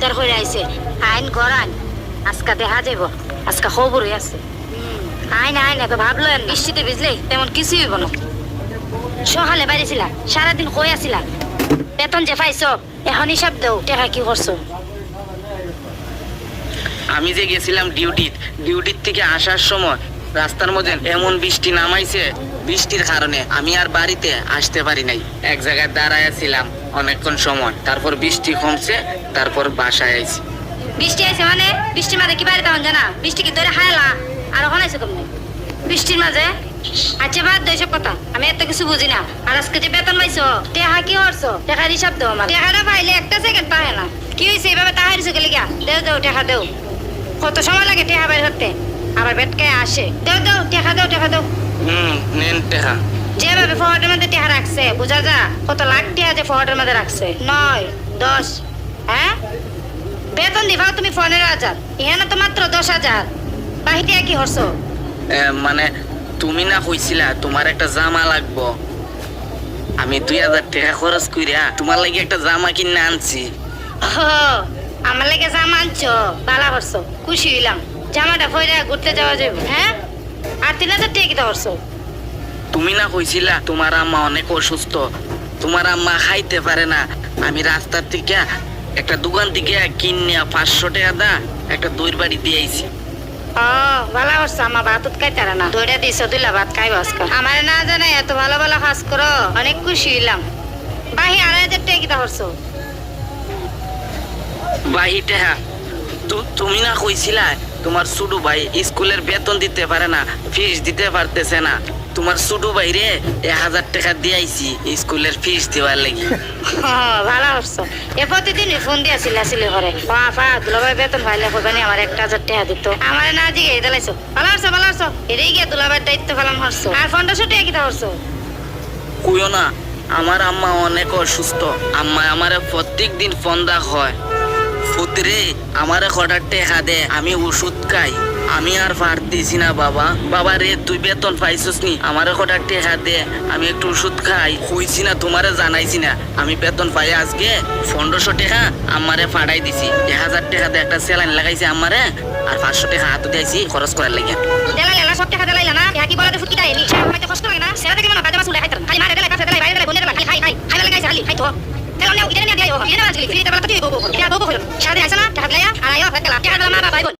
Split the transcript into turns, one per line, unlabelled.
উদ্ধার করে আইছে। আইন গড়ান আজকা দেখা যাব আজকা খবরই আছে। আইন আইন এত ভাবলো বৃষ্টিতে ভিজলে তেমন কিছুই হইব না। সকালে বাড়িছিলা, সারাদিন কই আছিলা? বেতন যে পাইছো এখন হিসাব দেও, টাকা কি করছ?
আমি যে গেছিলাম ডিউটি ডিউটির থেকে আসার সময় রাস্তার মধ্যে এমন বৃষ্টি নামাইছে, বৃষ্টির কারণে আমি আর বাড়িতে আসতে পারি নাই। এক জায়গায় দাঁড়ায় ছিলাম। অনেকক্ষণ সময়। তারপর বৃষ্টি কমছে তারপর বাসায় আইছি।
বৃষ্টি আইছে মানে? বৃষ্টির মাঝে কি বাড়ি তখন জানা বৃষ্টি কি ধরে হায়লা? আর ওখানে আইছে কম বৃষ্টির মাঝে? আচ্ছা বাদ দই সব কথা। আমি এত কিছু বুঝি না। আর আজকে যে বেতন পাইছো টেহা কি করছ? টেকার হিসাব দেও আমার। টেকাটা পাইলে একটা সেকেন্ড পায় না। কি হয়েছে এভাবে তাহার গেলে গিয়া? দেও দেও টেকা দেও। কত সময় লাগে টেহা বের করতে? আবার বেটকে আসে। দেও দেও টেকা দেও টেকা দেও।
হুম নেন টেহা।
যেভাবে ফোয়ার্ডের মধ্যে টেহা রাখছে বোঝা যা? কত লাখ টেহা যে ফোয়ার্ডের মধ্যে রাখছে? নয় দশ হ্যাঁ? বেতন দিবাও তুমি পনেরো হাজার। এখানে তো মাত্র দশ হাজার। বাহিতে কি হরছো
মানে তুমি না কইছিলা তোমার একটা জামা লাগবো। আমি দুই হাজার টাকা খরচ কইরা তোমার লাগি একটা জামা কিনে আনছি।
আমার লেগে জামা আনছো? বালা হরছো খুশি হইলাম। জামাটা পরে ঘুরতে যাওয়া যাবে হ্যাঁ? আর তিন হাজার টাকা কিতা হরছো
তুমি না কইছিলা তোমার আম্মা অনেক অসুস্থ। তোমার আম্মা খাইতে পারে না। আমি রাস্তার থেকে একটা দোকান থেকে কিনে পাঁচশো টাকা দা একটা দইর বাড়ি দিয়ে আইছি।
ও ভালো হরছো আমার ভাত খাই না। দৌড়ে দিছো দুইলা ভাত খাইব আজকাল আমার না জানে এত ভালো ভালো কাজ করো অনেক খুশি হইলাম। বাহি আড়াই হাজার টাকা কিতা হরছো
বাহি টাকা তুমি না কইছিলা তোমার ছোট ভাই স্কুলের বেতন দিতে পারে না ফিস দিতে পারতেছে না। তোমার ছোট ভাই রে এক হাজার টাকা দিয়ে আইছি স্কুলের ফিস দেওয়ার লাগি।
ভালো হরছো এ প্রতিদিন ফোন দিয়া সিলা সিলি করে পা পা দুলাভাই বেতন পাইলে কইবানি আমার একটা হাজার টাকা দিত। আমার না জিগে দিলাইছো। ভালো হরছো ভালো হরছো এটাই গিয়ে দুলাভাইয়ের দায়িত্ব ফেলাম হরছো আর পনেরোশো টাকা কিতা হরছো
কইও না আমার আম্মা অনেক অসুস্থ। আম্মা আমারে প্রত্যেক দিন ফোন দা হয়। পুত্রে, আমারে কটা টেকা দে, আমি ওষুধ খাই। আমি আর পারতেছি না, বাবা। বাবা রে, তুই বেতন পাইছিস নি? আমারে কটা টেকা দে, আমি একটু ওষুধ খাই। কইছি না, তোমারে জানাইছি না। আমি বেতন পাই আজকে, পনেরোশো টাকা আমারে ফাড়াই দিছি। এক হাজার টাকা দিয়ে একটা স্যালাইন লাগাইছি আমারে আর পাঁচশো টাকা হাতে দিয়েছি খরচ করার লাগে।
সব না। কি নি সে আমাকে কষ্ট লাগে না সেটা দেখে মনে বাজে মাসুল খাইতাম খালি মারে দেলাই কাছে দেলাই বাইরে দেলাই বনে দেলাই খালি খাই খাই খাই লাগাইছে খালি খাই তো তেল ইয়া